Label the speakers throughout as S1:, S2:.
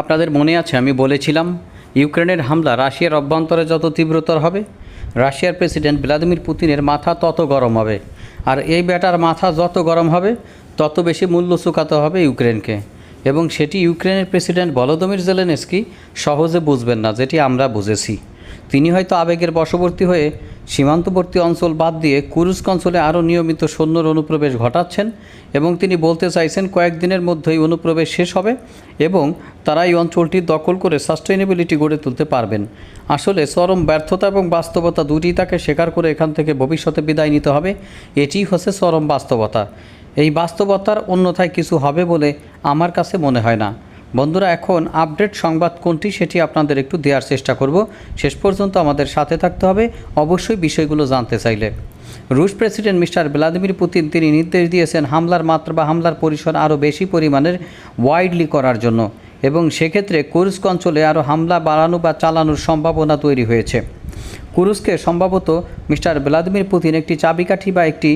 S1: আপনাদের মনে আছে, আমি বলেছিলাম, ইউক্রেনের হামলা রাশিয়ার অভ্যন্তরে যত তীব্রতর হবে, রাশিয়ার প্রেসিডেন্ট ভ্লাদিমির পুতিনের মাথা তত গরম হবে। আর এই ব্যাটার মাথা যত গরম হবে, তত বেশি মূল্য চুকাতে হবে ইউক্রেনকে। এবং সেটি ইউক্রেনের প্রেসিডেন্ট ভলোদমির জেলেনস্কি সহজে বুঝবেন না, যেটি আমরা বুঝেছি। তিনি হয়তো আবেগের বশবর্তী হয়ে সীমান্তবর্তী অঞ্চল বাদ দিয়ে কুরুস্ক অঞ্চলে আরও নিয়মিত সৈন্যর অনুপ্রবেশ ঘটাচ্ছেন এবং তিনি বলতে চাইছেন কয়েকদিনের মধ্যেই অনুপ্রবেশ শেষ হবে এবং তারা এই অঞ্চলটি দখল করে সাস্টেইনেবিলিটি গড়ে তুলতে পারবেন। আসলে চরম ব্যর্থতা এবং বাস্তবতা দুটি তাকে স্বীকার করে এখান থেকে ভবিষ্যতে বিদায় নিতে হবে এটিই হচ্ছে চরম বাস্তবতা। এই বাস্তবতার অন্যথায় কিছু হবে বলে আমার কাছে মনে হয় না। বন্ধুরা, এখন আপডেট সংবাদ কোনটি সেটি আপনাদের একটু দেওয়ার চেষ্টা করব। শেষ পর্যন্ত আমাদের সাথে থাকতে হবে। অবশ্যই বিষয়গুলো জানতে চাইলে। রুশ প্রেসিডেন্ট মিস্টার ভ্লাদিমির পুতিন, তিনি নির্দেশ দিয়েছেন হামলার মাত্রা বা হামলার পরিসর আরও বেশি পরিমাণের ওয়াইডলি করার জন্য। এবং সেক্ষেত্রে কুরস্ক অঞ্চলে আরও হামলা বাড়ানো বা চালানোর সম্ভাবনা তৈরি হয়েছে। কুরুসকে সম্ভবত মিস্টার ভ্লাদিমির পুতিন একটি চাবিকাঠি বা একটি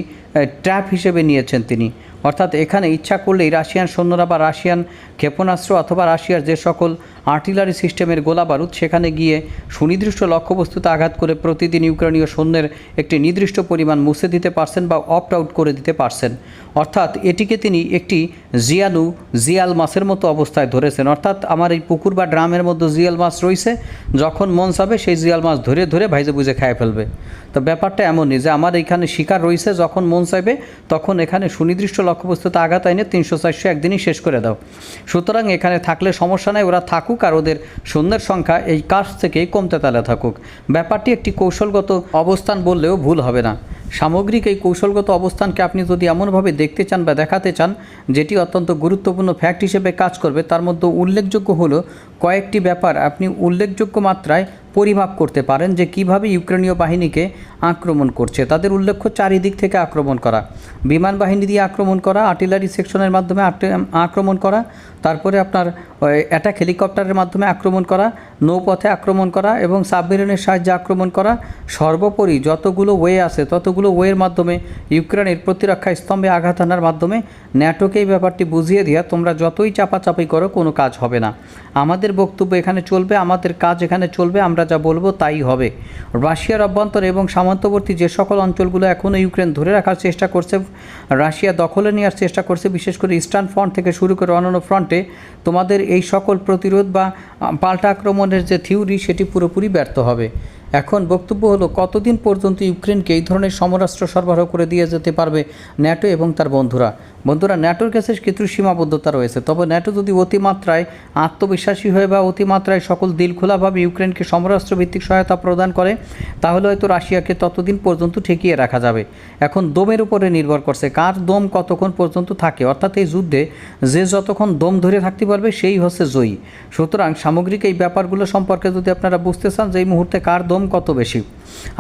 S1: ট্র্যাপ হিসেবে নিয়েছেন তিনি। অর্থাৎ এখানে ইচ্ছা করলেই রাশিয়ান সৈন্যরা বা রাশিয়ান ক্ষেপণাস্ত্র অথবা রাশিয়ার যে সকল আর্টিলারি সিস্টেমের গোলা বারুদ সেখানে গিয়ে সুনির্দিষ্ট লক্ষ্যবস্তুতে আঘাত করে প্রতিদিন ইউক্রেনীয় সৈন্যের একটি নির্দিষ্ট পরিমাণ মুছে দিতে পারছেন বা অপ্ট আউট করে দিতে পারছেন। অর্থাৎ এটিকে তিনি একটি জিয়ানু জিয়াল মাছের মতো অবস্থায় ধরেছেন। অর্থাৎ আমার এই পুকুর বা ড্রামের মধ্যে জিয়াল মাছ রয়েছে যখন মন চাবে সেই জিয়াল মাছ ধরে ধরে ভাইজে বুঝে খায় ফেলবে। তো ব্যাপারটা এমনই যে আমার এখানে শিকার রয়েছে যখন মন চাইবে, তখন এখানে সুনির্দিষ্ট লক্ষ্যবস্তুতে আঘাত আইনে তিনশো চারশো একদিনই শেষ করে দাও। সুতরাং এখানে থাকলে সমস্যা নাই, ওরা থাকুক আর ওদের সৈন্যের সংখ্যা এই কাজ থেকেই কমতে তালে থাকুক। ব্যাপারটি একটি কৌশলগত অবস্থান বললেও ভুল হবে না। সামগ্রিক এই কৌশলগত অবস্থানকে আপনি যদি এমনভাবে দেখতে চান বা দেখাতে চান, যেটি অত্যন্ত গুরুত্বপূর্ণ ফ্যাক্ট হিসেবে কাজ করবে, তার মধ্যে উল্লেখযোগ্য হলো কয়েকটি ব্যাপার আপনি উল্লেখযোগ্য মাত্রায় পরিমাপ করতে পারেন যে কীভাবে ইউক্রেনীয় বাহিনীকে আক্রমণ করছে। তাদের উল্লেখ্য চারিদিক থেকে আক্রমণ করা। বিমান বাহিনী দিয়ে আক্রমণ করা আর্টিলারি সেকশনের মাধ্যমে আক্রমণ করা, তারপরে আপনার অ্যাটাক হেলিকপ্টারের মাধ্যমে আক্রমণ করা, নৌপথে আক্রমণ করা এবং সাবমেরিনের সাহায্যে আক্রমণ করা। সর্বোপরি যতগুলো ওয়ে আছে, ততগুলো ওয়ের মাধ্যমে, ইউক্রেনের প্রতিরক্ষা স্তম্ভে আঘাত আনার মাধ্যমে ন্যাটোকে এই ব্যাপারটি বুঝিয়ে দিয়া, তোমরা যতই চাপাচাপি করো, কোনো কাজ হবে না। আমাদের বক্তব্য এখানে চলবে, আমাদের কাজ এখানে চলবে, আমরা যা বলব তাই হবে। রাশিয়ার অভ্যন্তর এবং সীমান্তবর্তী যে সকল অঞ্চলগুলো এখনও ইউক্রেন ধরে রাখার চেষ্টা করছে, রাশিয়া দখলে নেওয়ার চেষ্টা করছে, বিশেষ করে ইস্টার্ন ফ্রন্ট থেকে শুরু করে অন্যান্য ফ্রন্টে, তোমাদের এই সকল প্রতিরোধ বা পাল্টা আক্রমণের যে থিওরি, সেটি পুরোপুরি ব্যর্থ হবে। এখন বক্তব্য হলো, কতদিন পর্যন্ত ইউক্রেনকে এই ধরনের সমরাষ্ট্র সরবরাহ করে দিয়ে যেতে পারবে ন্যাটো এবং তার বন্ধুরা? বন্ধুরা, ন্যাটোর কাছে কিছু সীমাবদ্ধতা রয়েছে। তবে ন্যাটো যদি অতিমাত্রায় আত্মবিশ্বাসী হয়ে বা অতিমাত্রায় সকল দিল খোলাভাবে ইউক্রেনকে সমরাস্ত্র ভিত্তিক সহায়তা প্রদান করে, তাহলে হয়তো রাশিয়াকে ততদিন পর্যন্ত ঠেকিয়ে রাখা যাবে। এখন দমের উপরে নির্ভর করছে কার দম কতক্ষণ পর্যন্ত থাকে। অর্থাৎ এই যুদ্ধে যে যতক্ষণ দম ধরে থাকতে পারবে, সেই হচ্ছে জয়ী। সুতরাং সামগ্রিক এই ব্যাপারগুলো সম্পর্কে যদি আপনারা বুঝতে চান যে এই মুহূর্তে কার দম কত বেশি।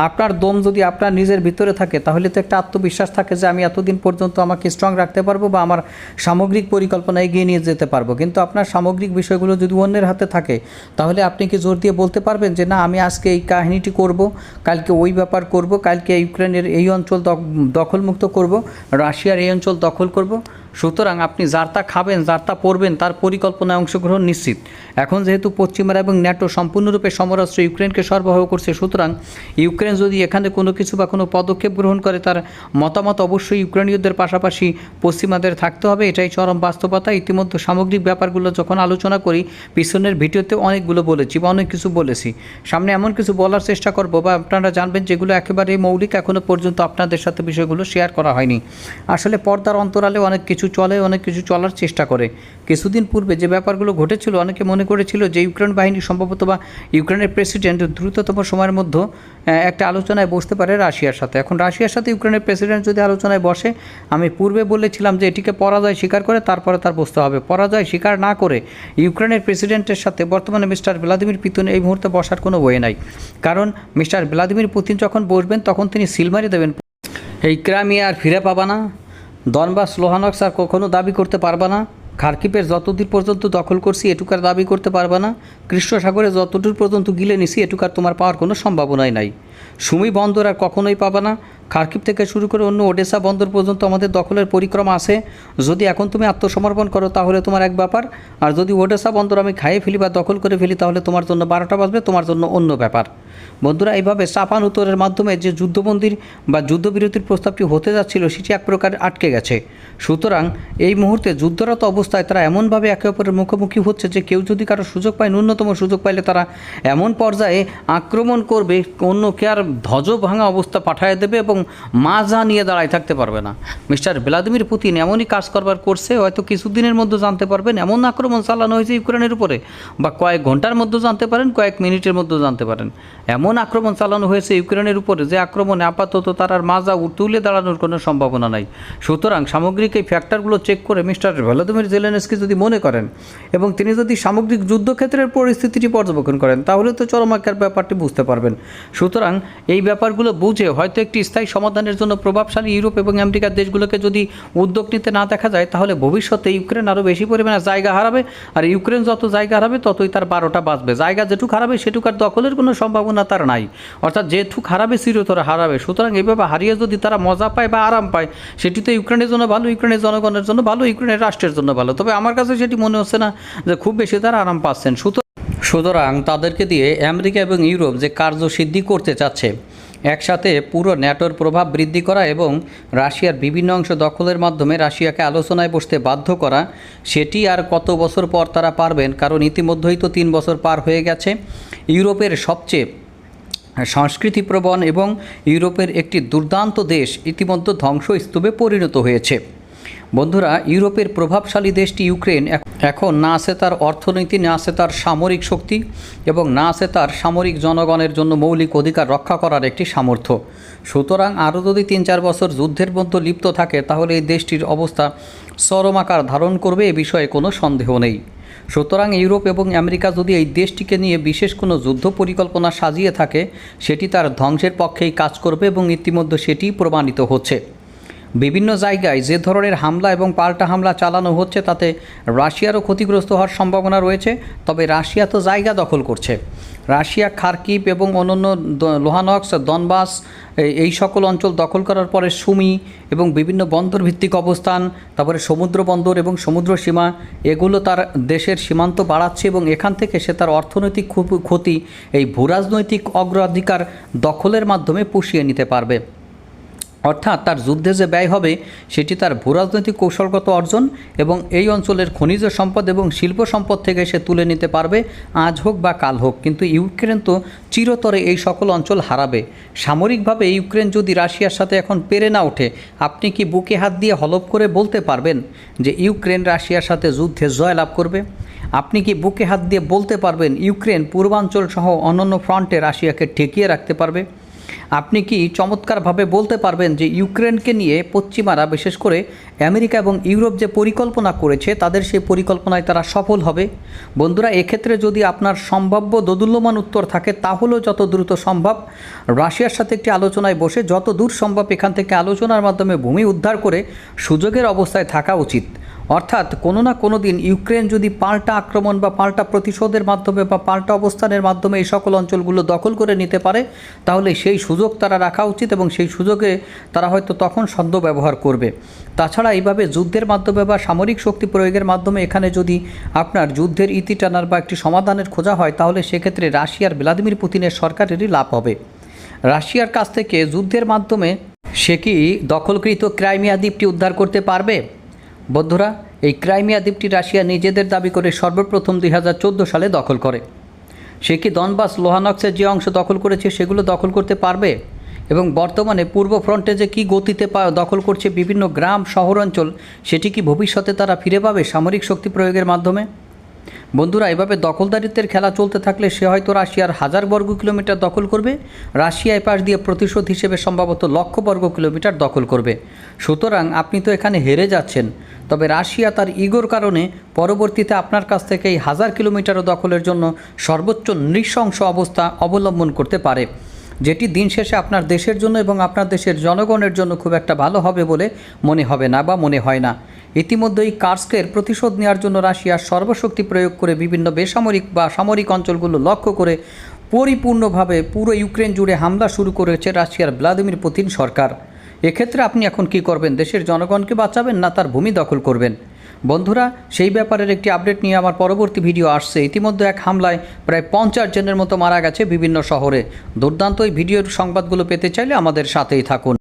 S1: আপনার দম যদি আপনার নিজের ভিতরে থাকে, তাহলে তো একটা আত্মবিশ্বাস থাকে যে আমি এতদিন পর্যন্ত আমাকে স্ট্রং রাখতে পারব বা আমার সামগ্রিক পরিকল্পনা এগিয়ে নিয়ে যেতে পারব। কিন্তু আপনার সামগ্রিক বিষয়গুলো যদি অন্যের হাতে থাকে, তাহলে আপনি কি জোর দিয়ে বলতে পারবেন যে, না, আমি আজকে এই কাহিনীটি করব, কালকে ওই ব্যাপার করব, কালকে ইউক্রেনের এই অঞ্চল দখ- দখলমুক্ত করব, রাশিয়ার এই অঞ্চল দখল করব সুতরাং আপনি যার তা খাবেন যার তা পড়বেন তার পরিকল্পনায় অংশগ্রহণ নিশ্চিত। এখন যেহেতু পশ্চিমারা এবং ন্যাটো সম্পূর্ণরূপে সমরাস্ত্র ইউক্রেনকে সরবরাহ করছে, সুতরাং ইউক্রেন যদি এখানে কোনো কিছু বা কোনো পদক্ষেপ গ্রহণ করে, তার মতামত অবশ্যই ইউক্রেনীয়দের পাশাপাশি পশ্চিমাদের থাকতে হবে, এটাই চরম বাস্তবতা। ইতিমধ্যে সামগ্রিক ব্যাপারগুলো যখন আলোচনা করি, পিছনের ভিডিওতে অনেকগুলো বলেছি বা অনেক কিছু বলেছি। সামনে এমন কিছু বলার চেষ্টা করব বা আপনারা জানবেন যেগুলো একেবারে মৌলিক এখনও পর্যন্ত আপনাদের সাথে বিষয়গুলো শেয়ার করা হয়নি। আসলে পর্দার অন্তরালে অনেক কিছু চলে, অনেক কিছু চলার চেষ্টা করে। কিছুদিন পূর্বে যে ব্যাপারগুলো ঘটেছিল, অনেকে মনে করেছিল যে ইউক্রেন বাহিনী সম্ভবত বা ইউক্রেনের প্রেসিডেন্ট দ্রুততম সময়ের মধ্যে একটা আলোচনায় বসতে পারে রাশিয়ার সাথে। এখন রাশিয়ার সাথে ইউক্রেনের প্রেসিডেন্ট যদি আলোচনায় বসে, আমি পূর্বে বলেছিলাম যে এটিকে পরাজয় স্বীকার করে, তারপরে তার বসতে হবে। পরাজয় স্বীকার না করে ইউক্রেনের প্রেসিডেন্টের সাথে বর্তমানে মিস্টার ভ্লাদিমির পুতিন এই মুহূর্তে বসার কোনো ওয়ে নাই। কারণ মিস্টার ভ্লাদিমির পুতিন যখন বসবেন, তখন তিনি সিলমারি দেবেন। এই ক্রামিয়া আর ফিরে পাবা না। দনবাস লোহানক্স আর কখনো দাবি করতে পারবে না? খার্কিপের যতদূর পর্যন্ত দখল করছি, এটুকার দাবি করতে পারবে না। কৃষ্ণসাগরে যতদূর পর্যন্ত গিলে নিছি, এটুকার তোমার পাওয়ার কোনো সম্ভাবনাই নাই। সুমি বন্দর আর কখনোই পাবে না। খার্কিব থেকে শুরু করে অন্য ওডেসা বন্দর পর্যন্ত আমাদের দখলের পরিক্রমা আছে। যদি এখন তুমি আত্মসমর্পণ করো, তাহলে তোমার এক ব্যাপার। আর যদি ওডেসা বন্দর আমি খাইয়ে ফেলি বা দখল করে ফেলি, তাহলে তোমার জন্য বারোটা বাজবে, তোমার জন্য অন্য ব্যাপার। বন্ধুরা, এইভাবে চাপান উত্তরের মাধ্যমে যে যুদ্ধবন্দির বা যুদ্ধবিরতির প্রস্তাবটি হতে যাচ্ছিল, সেটি এক প্রকার আটকে গেছে। সুতরাং, এই মুহূর্তে যুদ্ধরত অবস্থায় তারা এমনভাবে একে অপরের মুখোমুখি হচ্ছে যে কেউ যদি কারও সুযোগ পায়, ন্যূনতম সুযোগ পাইলে তারা এমন পর্যায়ে আক্রমণ করবে অন্যকে আর ধ্বজ ভাঙা অবস্থা পাঠিয়ে দেবে এবং মাজা নিয়ে দাঁড়ায় থাকতে পারবে না। মিস্টার ভ্লাদিমির পুতিন এমনই কাজ করবার করছে, হয়তো কিছুদিনের মধ্যে জানতে পারবেন, এমন আক্রমণ চালানো হয়েছে ইউক্রেনের উপরে বা কয়েক ঘণ্টার মধ্যে জানতে পারেন, কয়েক মিনিটের মধ্যে জানতে পারেন। এমন আক্রমণ চালানো হয়েছে ইউক্রেনের উপরে যে আক্রমণে আপাতত তার আর মাজা তুলে দাঁড়ানোর কোনো সম্ভাবনা নাই। সুতরাং সামগ্রিক এই ফ্যাক্টরগুলো চেক করে মিস্টার ভ্লাদিমির জেলেনস্কি যদি মনে করেন এবং তিনি যদি সামগ্রিক যুদ্ধক্ষেত্রের পরিস্থিতিটি পর্যবেক্ষণ করেন, তাহলে তো চরমাকার ব্যাপারটি বুঝতে পারবেন। সুতরাং এই ব্যাপারগুলো বুঝে হয়তো একটি স্থায়ী সমাধানের জন্য প্রভাবশালী ইউরোপ এবং আমেরিকার দেশগুলোকে যদি উদ্যোগ নিতে না দেখা যায়, তাহলে ভবিষ্যতে ইউক্রেন আরও বেশি পরিমাণে জায়গা হারাবে। আর ইউক্রেন যত জায়গা হারাবে, ততই তার বারোটা বাঁচবে। জায়গা যেটুক হারাবে সেটুক আর দখলের কোনো সম্ভাবনা তার নাই। অর্থাৎ যেটুক হারাবে, চিরতরে হারাবে। সুতরাং এইভাবে হারিয়ে যদি তারা মজা পায় বা আরাম পায় সেটি তো ইউক্রেনের জন্য ভালো, ইউক্রেনের জনগণের জন্য ভালো, ইউক্রেনের রাষ্ট্রের জন্য ভালো। তবে আমার কাছে সেটি মনে হচ্ছে না যে খুব বেশি তারা আরাম পাচ্ছেন। সুতরাং সুতরাং তাদেরকে দিয়ে আমেরিকা এবং ইউরোপ যে কার্যসিদ্ধি করতে চাচ্ছে, একসাথে পুরো ন্যাটোর প্রভাব বৃদ্ধি করা এবং রাশিয়ার বিভিন্ন অংশ দখলের মাধ্যমে রাশিয়াকে আলোচনায় বসতে বাধ্য করা, সেটি আর কত বছর পর তারা পারবেন কারণ ইতিমধ্যেই তো তিন বছর পার হয়ে গেছে। ইউরোপের সবচেয়ে সংস্কৃতিপ্রবণ এবং ইউরোপের একটি দুর্দান্ত দেশ ইতিমধ্যে ধ্বংসস্তূপে পরিণত হয়েছে। বন্ধুরা, ইউরোপের প্রভাবশালী দেশটি ইউক্রেন এখন না আছে তার অর্থনীতি, না আছে তার সামরিক শক্তি এবং না আছে তার সামরিক জনগণের জন্য মৌলিক অধিকার রক্ষা করার একটি সামর্থ্য। সুতরাং আরও যদি তিন চার বছর যুদ্ধের মধ্যে লিপ্ত থাকে, তাহলে এই দেশটির অবস্থা চরম আকার ধারণ করবে এ বিষয়ে কোনো সন্দেহ নেই। সুতরাং ইউরোপ এবং আমেরিকা যদি এই দেশটিকে নিয়ে বিশেষ কোনো যুদ্ধ পরিকল্পনা সাজিয়ে থাকে, সেটি তার ধ্বংসের পক্ষেই কাজ করবে এবং ইতিমধ্যে সেটি প্রমাণিত হচ্ছে। বিভিন্ন জায়গায় যে ধরনের হামলা এবং পাল্টা হামলা চালানো হচ্ছে তাতে রাশিয়ারও ক্ষতিগ্রস্ত হওয়ার সম্ভাবনা রয়েছে, তবে রাশিয়া তো জায়গা দখল করছে। রাশিয়া, খার্কিভ এবং অন্যান্য লোহানক্স, দনবাস এই- সকল অঞ্চল দখল করার পরে সুমি এবং বিভিন্ন বন্দর ভিত্তিক অবস্থান, তারপরে সমুদ্র বন্দর এবং সমুদ্র সীমা, এগুলো তার দেশের সীমান্ত বাড়াচ্ছে এবং এখান থেকে সে তার অর্থনৈতিক ক্ষু- ক্ষতি এই ভূরাজনৈতিক অগ্রাধিকার দখলের মাধ্যমে পুষিয়ে নিতে পারবে। অর্থাৎ তার যুদ্ধে যে ব্যয় হবে, সেটি তার ভূরাজনৈতিক কৌশলগত অর্জন এবং এই অঞ্চলের খনিজ সম্পদ এবং শিল্প সম্পদ থেকে সে তুলে নিতে পারবে, আজ হোক বা কাল হোক। কিন্তু ইউক্রেন তো চিরতরে এই সকল অঞ্চল হারাবে। সামরিকভাবে ইউক্রেন যদি রাশিয়ার সাথে এখন পেরে না ওঠে, আপনি কি বুকে হাত দিয়ে হলপ করে বলতে পারবেন যে ইউক্রেন রাশিয়ার সাথে যুদ্ধে জয়লাভ করবে? আপনি কি বুকে হাত দিয়ে বলতে পারবেন ইউক্রেন পূর্বাঞ্চল সহ অন্যান্য ফ্রন্টে রাশিয়াকে ঠেকিয়ে রাখতে পারবে? আপনি কি চমৎকারভাবে বলতে পারবেন যে ইউক্রেনকে নিয়ে পশ্চিমারা, বিশেষ করে আমেরিকা এবং ইউরোপ যে পরিকল্পনা করেছে, তাদের সেই পরিকল্পনায় তারা সফল হবে? বন্ধুরা, এক্ষেত্রে যদি আপনার সম্ভাব্য দোদুল্যমান উত্তর থাকে, তাহলেও যত দ্রুত সম্ভব রাশিয়ার সাথে একটি আলোচনায় বসে, যত দূর সম্ভব এখান থেকে আলোচনার মাধ্যমে ভূমি উদ্ধার করে সুযোগের অবস্থায় থাকা উচিত। অর্থাৎ কোনো না কোনো দিন ইউক্রেন যদি পাল্টা আক্রমণ বা পাল্টা প্রতিশোধের মাধ্যমে বা পাল্টা অবস্থানের মাধ্যমে এই সকল অঞ্চলগুলো দখল করে নিতে পারে, তাহলে সেই সুযোগ তারা রাখা উচিত এবং সেই সুযোগে তারা হয়তো তখন সদ্য ব্যবহার করবে। তাছাড়া এইভাবে যুদ্ধের মাধ্যমে বা সামরিক শক্তি প্রয়োগের মাধ্যমে এখানে যদি আপনার যুদ্ধের ইতি টানার বা একটি সমাধানের খোঁজা হয়, তাহলে সেক্ষেত্রে রাশিয়ার ভ্লাদিমির পুতিনের সরকারেরই লাভ হবে। রাশিয়ার কাছ থেকে যুদ্ধের মাধ্যমে সে কি দখলকৃত ক্রাইমিয়া দ্বীপটি উদ্ধার করতে পারবে? বন্ধুরা, এই ক্রাইমিয়া দ্বীপটি রাশিয়া নিজেদের দাবি করে সর্বপ্রথম দুই হাজার চোদ্দ সালে দখল করে। সে কি দনবাস লোহানক্সের যে অংশ দখল করেছে সেগুলো দখল করতে পারবে? এবং বর্তমানে পূর্ব ফ্রন্টে যে কী গতিতে দখল করছে বিভিন্ন গ্রাম, শহরাঞ্চল, সেটি কি ভবিষ্যতে তারা ফিরে পাবে সামরিক শক্তি প্রয়োগের মাধ্যমে? বন্ধুরা, এভাবে দখলদারিত্বের খেলা চলতে থাকলে সে হয়তো রাশিয়ার হাজার বর্গ কিলোমিটার দখল করবে। রাশিয়া এ পাশ দিয়ে প্রতিশোধ হিসেবে সম্ভবত লক্ষ বর্গ কিলোমিটার দখল করবে। সুতরাং আপনি তো এখানে হেরে যাচ্ছেন। তবে রাশিয়া তার ইগোর কারণে পরবর্তীতে আপনার কাছ থেকে এই হাজার কিলোমিটারও দখলের জন্য সর্বোচ্চ নৃশংস অবস্থা অবলম্বন করতে পারে, যেটি দিন শেষে আপনার দেশের জন্য এবং আপনার দেশের জনগণের জন্য খুব একটা ভালো হবে বলে মনে হবে না বা মনে হয় না। ইতিমধ্যেই কার্স্কের প্রতিশোধ নেওয়ার জন্য রাশিয়া সর্বশক্তি প্রয়োগ করে বিভিন্ন বেসামরিক বা সামরিক অঞ্চলগুলো লক্ষ্য করে পরিপূর্ণভাবে পুরো ইউক্রেন জুড়ে হামলা শুরু করেছে রাশিয়ার ভ্লাদিমির পুতিন সরকার। এক্ষেত্রে আপনি এখন কি করবেন? দেশের জনগণকে বাঁচাবেন না তার ভূমি দখল করবেন? বন্ধুরা, সেই ব্যাপারের একটি আপডেট নিয়ে আমার পরবর্তী ভিডিও আসছে। ইতিমধ্যে এক হামলায় প্রায় পঞ্চাশ জনের মতো মারা গেছে বিভিন্ন শহরে। দুর্দান্ত এই ভিডিওর সংবাদগুলো পেতে চাইলে আমাদের সাথেই থাকুন।